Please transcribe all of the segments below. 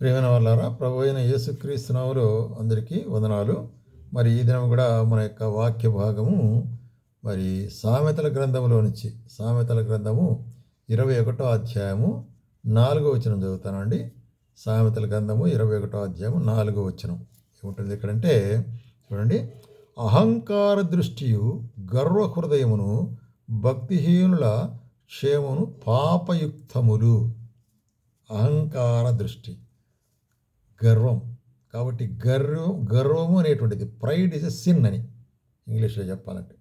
ప్రేమైన వాళ్ళారా ప్రభు అయిన యేసుక్రీస్తునాములో అందరికీ వందనాలు. మరి ఈ దినం కూడా మన యొక్క వాక్య భాగము మరి సామెతల గ్రంథములో నుంచి సామెతల గ్రంథము ఇరవై ఒకటో అధ్యాయము నాలుగో వచనం చదువుతానండి. సామెతల గ్రంథము ఇరవై ఒకటో అధ్యాయము నాలుగో వచనం. ఏముంటుంది ఇక్కడంటే చూడండి అహంకార దృష్టియు గర్వ హృదయమును భక్తిహీనుల క్షేమమును పాపయుక్తములు. అహంకార దృష్టి. గర్వం. కాబట్టి గర్వం గర్వము అనేటువంటిది ప్రైడ్ ఇస్ ఎ సిన్ అని ఇంగ్లీష్లో చెప్పాలంటే.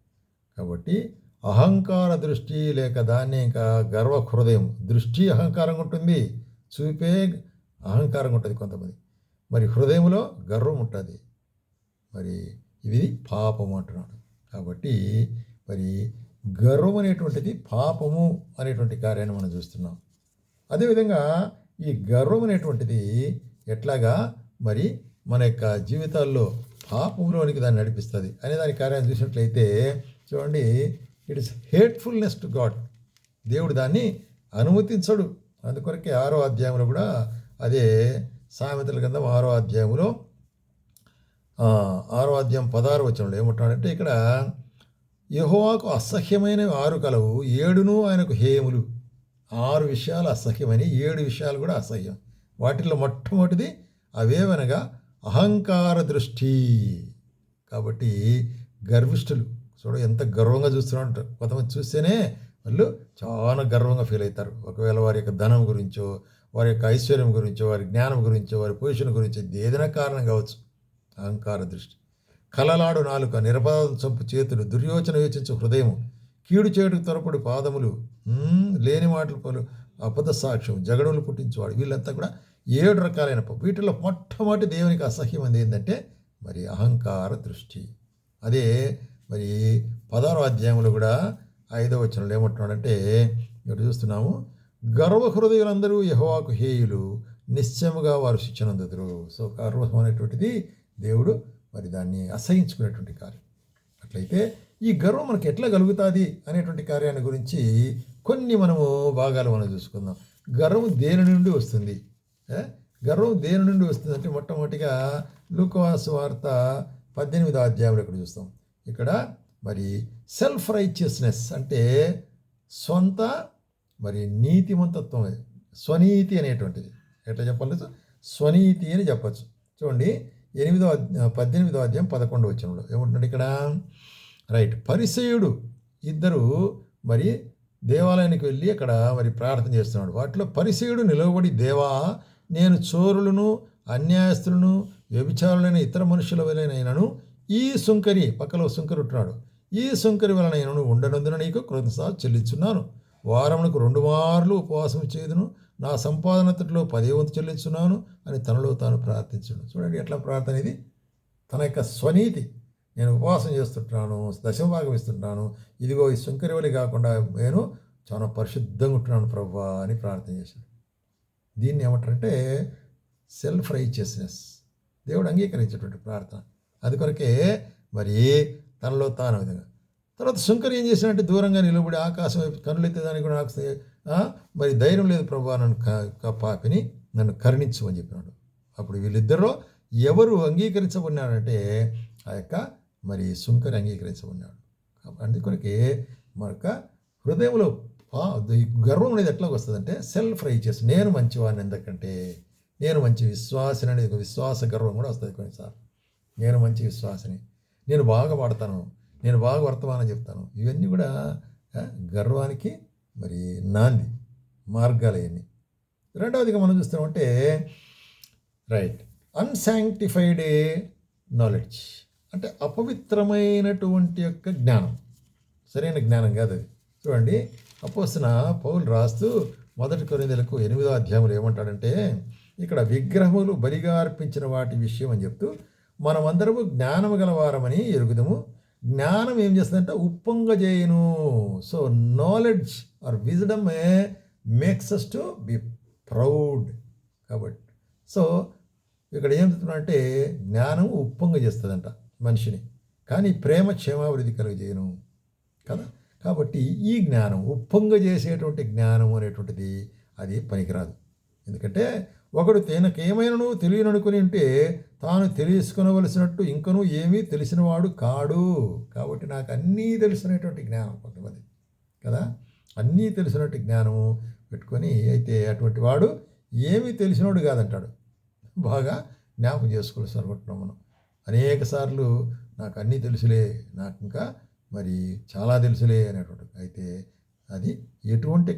కాబట్టి అహంకార దృష్టి లేక దాన్ని ఇంకా గర్వ హృదయం దృష్టి అహంకారంగా ఉంటుంది చూపే అహంకారంగా ఉంటుంది కొంతమంది. మరి హృదయంలో గర్వం ఉంటుంది. మరి ఇది పాపము అంటున్నాడు. కాబట్టి మరి గర్వం అనేటువంటిది పాపము అనేటువంటి కార్యాన్ని మనం చూస్తున్నాం. అదేవిధంగా ఈ గర్వం అనేటువంటిది ఎట్లాగా? మరి మన యొక్క జీవితాల్లో పాపంలోనికి దాన్ని నడిపిస్తుంది అనే దాని కార్యాన్ని చూసినట్లయితే చూడండి it is hatefulness to God దేవుడు దాన్ని అనుమతించడు. అందుకొరకే ఆరో అధ్యాయంలో కూడా అదే సామెతల కింద ఆరో అధ్యాయంలో ఆరో అధ్యాయం పదహారు వచ్చినప్పుడు ఏమంటున్నాడంటే ఇక్కడ యహోవాకు అసహ్యమైనవి ఆరు కలవు ఏడును ఆయనకు హేములు ఆరు విషయాలు అసహ్యమని ఏడు విషయాలు కూడా అసహ్యం. వాటిల్లో మొట్టమొదటిది అవేవనగా అహంకార దృష్టి. కాబట్టి గర్విష్ఠులు చూడ ఎంత గర్వంగా చూస్తున్నా ఉంటారు కొంతమంది చూస్తేనే వాళ్ళు చాలా గర్వంగా ఫీల్ అవుతారు. ఒకవేళ వారి యొక్క ధనం గురించో వారి యొక్క ఐశ్వర్యం గురించో వారి జ్ఞానం గురించో వారి పొజిషన్ గురించో ఏదైనా కారణం కావచ్చు. అహంకార దృష్టి. కలలాడు నాలుక నిరపరాధం చంపు చేతులు దుర్యోచన యోచించు హృదయము. కీడు చేటుకు త్వరపడి పాదములు. లేని మాటలు పలు అబద్ధ సాక్ష్యం జగడములు పుట్టించేవాడు. వీళ్ళంతా కూడా ఏడు రకాలైన ప- వీటిలో మొట్టమొదటి దేవునికి అసహ్యం అంది ఏంటంటే మరి అహంకార దృష్టి. అదే మరి పదహారో అధ్యాయంలో కూడా ఐదవ వచనంలో ఏమంటున్నాడంటే ఇక్కడ చూస్తున్నాము గర్వ హృదయులందరూ యహోవాకు హేయులు నిశ్చయముగా వారు శిక్షణ శిక్షనందుదురు. సో గర్వం అనేటువంటిది దేవుడు మరి దాన్ని అసహించుకునేటువంటి కార్యం. అట్లయితే ఈ గర్వం మనకి ఎట్లా కలుగుతుంది అనేటువంటి కార్యాన్ని గురించి కొన్ని మనము భాగాలు మనం చూసుకుందాం. గర్వం దేని నుండి వస్తుంది? గర్వం దేని నుండి వస్తుంది అంటే మొట్టమొదటిగా లూకవాసు వార్త పద్దెనిమిది అధ్యాయంలో ఇక్కడ చూస్తాం. ఇక్కడ మరి సెల్ఫ్ రైచియస్నెస్ అంటే సొంత మరి నీతిమంతత్వం స్వనీతి అనేటువంటిది. ఎట్లా చెప్పాలి? స్వనీతి అని చెప్పచ్చు. చూడండి ఎనిమిదో పద్దెనిమిదో అధ్యాయం పదకొండు వచ్చినప్పుడు ఏమంటున్నాడు ఇక్కడ? రైట్. పరిసయుడు ఇద్దరు మరి దేవాలయానికి వెళ్ళి అక్కడ మరి ప్రార్థన చేస్తున్నాడు. వాటిలో పరిసయుడు నిలవబడి దేవా నేను చోరులను అన్యాయస్తులను వ్యభిచారులైన ఇతర మనుషుల వలనైనను ఈ సుంకరి పక్కలో సుంకరి ఉంటున్నాడు ఈ సుంకరి వలనైనను ఉండనందున నీకు కృతజ్ఞత చెల్లించున్నాను. వారమునకు రెండు మార్లు ఉపవాసం చేయదును. నా సంపాదనతలో పదే వంతు చెల్లించున్నాను అని తనలో తాను ప్రార్థించాడు చూడండి ఎట్లా ప్రార్థన ఇది. తన యొక్క స్వనీతి నేను ఉపవాసం చేస్తుంటున్నాను దశభాగం ఇస్తుంటున్నాను ఇదిగో ఈ శంకరివలి కాకుండా నేను చాలా పరిశుద్ధంగా ఉంటున్నాను ప్రభా అని ప్రార్థన చేశాడు. దీన్ని ఏమంటారంటే సెల్ఫ్ రైచియస్నెస్ దేవుడు అంగీకరించేటువంటి ప్రార్థన. అది కొరకే మరి తనలో తాను విధంగా తర్వాత శంకర్ ఏం చేశాడంటే దూరంగా నిలబడి ఆకాశం వైపు కనులెత్తే దానికి కూడా నాకు మరి ధైర్యం లేదు ప్రభా నన్ను క- పాపిని నన్ను కరుణించు అని చెప్పినాడు. అప్పుడు వీళ్ళిద్దరిలో ఎవరు అంగీకరించబడినారంటే ఆ యొక్క మరి సుంకర్ అంగీకరించమన్నాడు అందుకొరకే మనక హృదయంలో పా- గర్వం అనేది ఎట్లా వస్తుందంటే సెల్ఫ్ రైచియస్ నేను మంచివాడిని ఎందుకంటే నేను మంచి విశ్వాసని అనేది విశ్వాస గర్వం కూడా వస్తుంది కొన్నిసార్లు. నేను మంచి విశ్వాసని నేను బాగా పాడతాను నేను బాగా వర్తమానం చెప్తాను ఇవన్నీ కూడా గర్వానికి మరి నాంది మార్గాలు అవన్నీ రెండవదిగా మనం చూస్తామంటే రైట్ అన్సాంక్టిఫైడ్ నాలెడ్జ్ అంటే అపవిత్రమైనటువంటి యొక్క జ్ఞానం. సరైన జ్ఞానం కాదు అది. చూడండి అపోసిన పౌలు రాస్తూ మొదటి కొరిందలకు ఎనిమిదో అధ్యాయంలో ఏమంటాడంటే ఇక్కడ విగ్రహములు బలిగా అర్పించిన వాటి విషయం అని చెప్తూ మనమందరము జ్ఞానము గలవారమని ఎరుగుదము. జ్ఞానం ఏం చేస్తుందంటే ఉప్పొంగజేయును so knowledge or wisdom makes us to be proud కాబట్టి సో ఇక్కడ ఏం చెప్తున్నా అంటే జ్ఞానం ఉప్పొంగ చేస్తుందంట. మనిషిని. కానీ ప్రేమ క్షేమాభివృద్ధి కలుగజేయను. కదా? కాబట్టి ఈ జ్ఞానం ఉప్పొంగ చేసేటువంటి జ్ఞానం అనేటువంటిది అది పనికిరాదు. ఎందుకంటే ఒకడు తనకేమైనను తెలియననుకుని ఉంటే తాను తెలుసుకునవలసినట్టు ఇంకనూ ఏమీ తెలిసినవాడు కాడు. కాబట్టి నాకు అన్నీ తెలిసినటువంటి జ్ఞానం కొంతమంది. కదా? అన్నీ తెలిసినట్టు జ్ఞానము పెట్టుకొని అయితే అటువంటి వాడు ఏమీ తెలిసినోడు కాదంటాడు. బాగా జ్ఞాపకం చేసుకోవాల్సి అనుకుంటున్నాం మనం. అనేక సార్లు నాకు అన్నీ తెలుసులే నాకు ఇంకా మరి చాలా తెలుసులే అనేటువంటి అయితే అది ఎటువంటి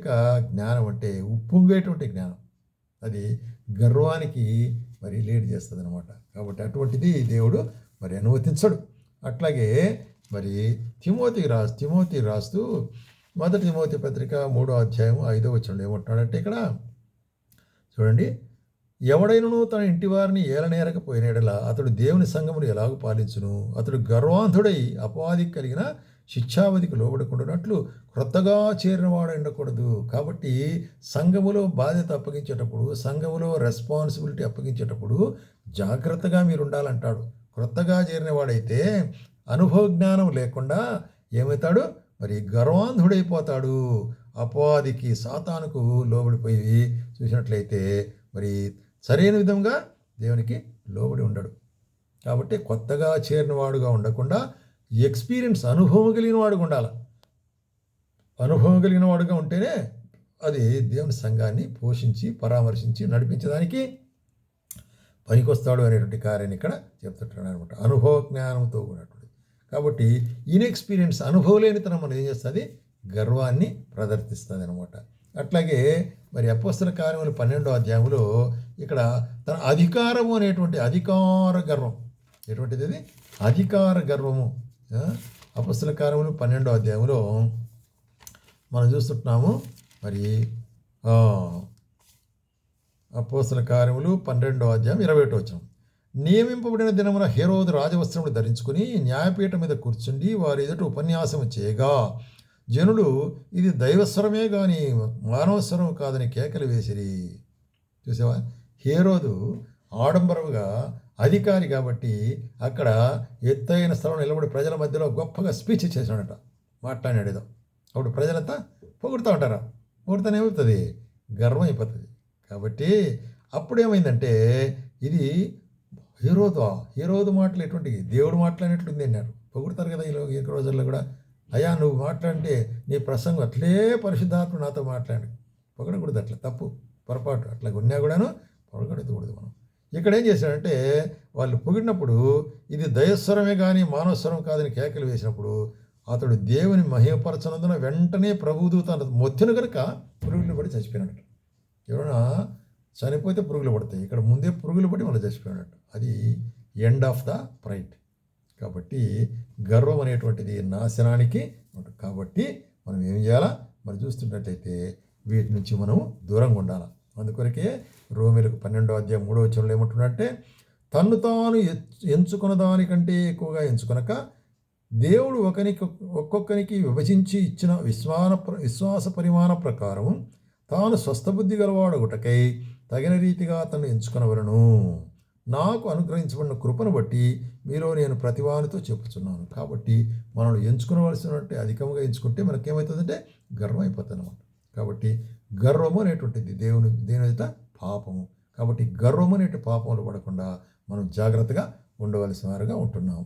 జ్ఞానం అంటే ఉప్పొంగేటువంటి జ్ఞానం. అది గర్వానికి మరి లీడ్ చేస్తుంది అనమాట కాబట్టి అటువంటిది దేవుడు మరి అనుమతించడు. అట్లాగే మరి తిమోతి రాస్ తిమోతి రాస్తూ మొదటి తిమోతి పత్రిక మూడో అధ్యాయం ఐదో వచ్చిన ఏమంటున్నాడంటే ఇక్కడ చూడండి ఎవడైనను తన ఇంటి వారిని ఏలనేరకపోయినడలా అతడు దేవుని సంఘమును ఎలాగూ పాలించును? అతడు గర్వాంధుడై అపవాదికి కలిగిన శిక్షావధికి లోబడుకుంటున్నట్లు క్రొత్తగా చేరినవాడు ఉండకూడదు. కాబట్టి సంఘములో బాధ్యత అప్పగించేటప్పుడు సంఘములో రెస్పాన్సిబిలిటీ అప్పగించేటప్పుడు జాగ్రత్తగా మీరు ఉండాలంటాడు క్రొత్తగా చేరినవాడైతే అనుభవ జ్ఞానం లేకుండా ఏమవుతాడు? మరి గర్వాంధుడైపోతాడు. అపవాదికి సాతానుకు లోబడిపోయి చూసినట్లయితే మరి సరైన విధంగా దేవునికి లోబడి ఉండడు. కాబట్టి కొత్తగా చేరిన వాడుగా ఉండకుండా ఎక్స్పీరియన్స్ అనుభవం కలిగిన వాడుగా ఉండాలి. అనుభవం కలిగిన వాడుగా ఉంటేనే అది దేవుని సంఘాన్ని పోషించి పరామర్శించి నడిపించడానికి పనికొస్తాడు అనేటువంటి కార్యాన్ని ఇక్కడ చెప్తుంటాడు అనమాట అనుభవ జ్ఞానంతో ఉన్నటువంటి కాబట్టి ఇన్ఎక్స్పీరియన్స్ అనుభవం లేనితనం మనం ఏం చేస్తుంది? గర్వాన్ని ప్రదర్శిస్తుంది అనమాట అట్లాగే మరి అపోస్తుల కార్యములు పన్నెండో అధ్యాయంలో ఇక్కడ తన అధికారము అనేటువంటి అధికార గర్వం. ఎటువంటిది అది? అధికార గర్వము. అపస్తుల కార్యములు పన్నెండో అధ్యాయంలో మనం చూస్తుంటున్నాము. మరి ఆ, అపోస్తల కార్యములు పన్నెండో అధ్యాయం ఇరవై ఒకటి వచ్చిన నియమింపబడిన దినమున హేరోదు రాజవస్త్రములు ధరించుకుని న్యాయపీఠం మీద కూర్చుండి వారి ఎదుట ఉపన్యాసం చేయగా జనులు ఇది దైవస్వరమే కానీ మానవస్వరం కాదని కేకలు వేసిరి. చూసావా? హేరోదు ఆడంబరముగా అధికారి కాబట్టి అక్కడ ఎత్తైన స్థలం నిలబడి ప్రజల మధ్యలో గొప్పగా స్పీచ్ చేశాడట. మాట్లాడాడు ఏదో అప్పుడు ప్రజలంతా పొగుడుతూ ఉంటారా? పొగుడుతానే ఏమవుతుంది గర్వం అయిపోతుంది. కాబట్టి అప్పుడు ఏమైందంటే ఇది హీరోదు హీరోదు మాటలు ఎటువంటి దేవుడు మాట్లాడినట్లుంది అన్నారు. పొగుడతారు కదా ఈ ఈ రోజుల్లో కూడా. అయ్యా నువ్వు మాట్లాడితే నీ ప్రసంగం అట్లే పరిశుద్ధాత్మ నాతో మాట్లాడి. పొగడకూడదు అట్లా తప్పు పొరపాటు అట్లా ఉన్నా కూడాను పొగడకూడదు మనం. ఇక్కడ ఏం చేశాడంటే వాళ్ళు పొగిడినప్పుడు ఇది దయస్వరమే కానీ మానవస్వరం కాదని కేకలు వేసినప్పుడు అతడు దేవుని మహిమపరచనందున వెంటనే ప్రభుదూత మొత్తిన కనుక పురుగులు పడి చచ్చిపోయినట్టు. ఎవరైనా చనిపోతే పురుగులు పడతాయి. ఇక్కడ ముందే పురుగులు పడి మనం చచ్చిపోయినట్టు. అది ఎండ్ ఆఫ్ ద ప్రైట్ కాబట్టి గర్వం అనేటువంటిది నాశనానికి కాబట్టి మనం ఏం చేయాలా? మరి చూస్తున్నట్టయితే వీటి నుంచి మనం దూరంగా ఉండాలి? అందుకొరకే రోమిలకు పన్నెండో అధ్యాయం మూడో వచనంలో ఏమంటున్నట్టే తన్ను తాను ఎంచుకున్న దానికంటే ఎక్కువగా ఎంచుకొనక దేవుడు ఒకరికి ఒక్కొక్కరికి విభజించి ఇచ్చిన విశ్వాన విశ్వాస పరిమాణ ప్రకారం తాను స్వస్థబుద్ధి గలవాడు ఒకటకై తగిన రీతిగా తను ఎంచుకొనవలను. నాకు అనుగ్రహించబడిన కృపను బట్టి మీలో నేను ప్రతివానితో చెప్పుచున్నాను. కాబట్టి మనం ఎంచుకునవలసినట్టు అధికంగా ఎంచుకుంటే మనకేమవుతుందంటే గర్వం అయిపోతుంది అనమాట కాబట్టి గర్వము అనేటువంటిది దేవుని దేని ఎదుట పాపము. కాబట్టి గర్వము అనేటి పాపములు పడకుండా మనం జాగ్రత్తగా ఉండవలసిన వారుగా ఉంటున్నాం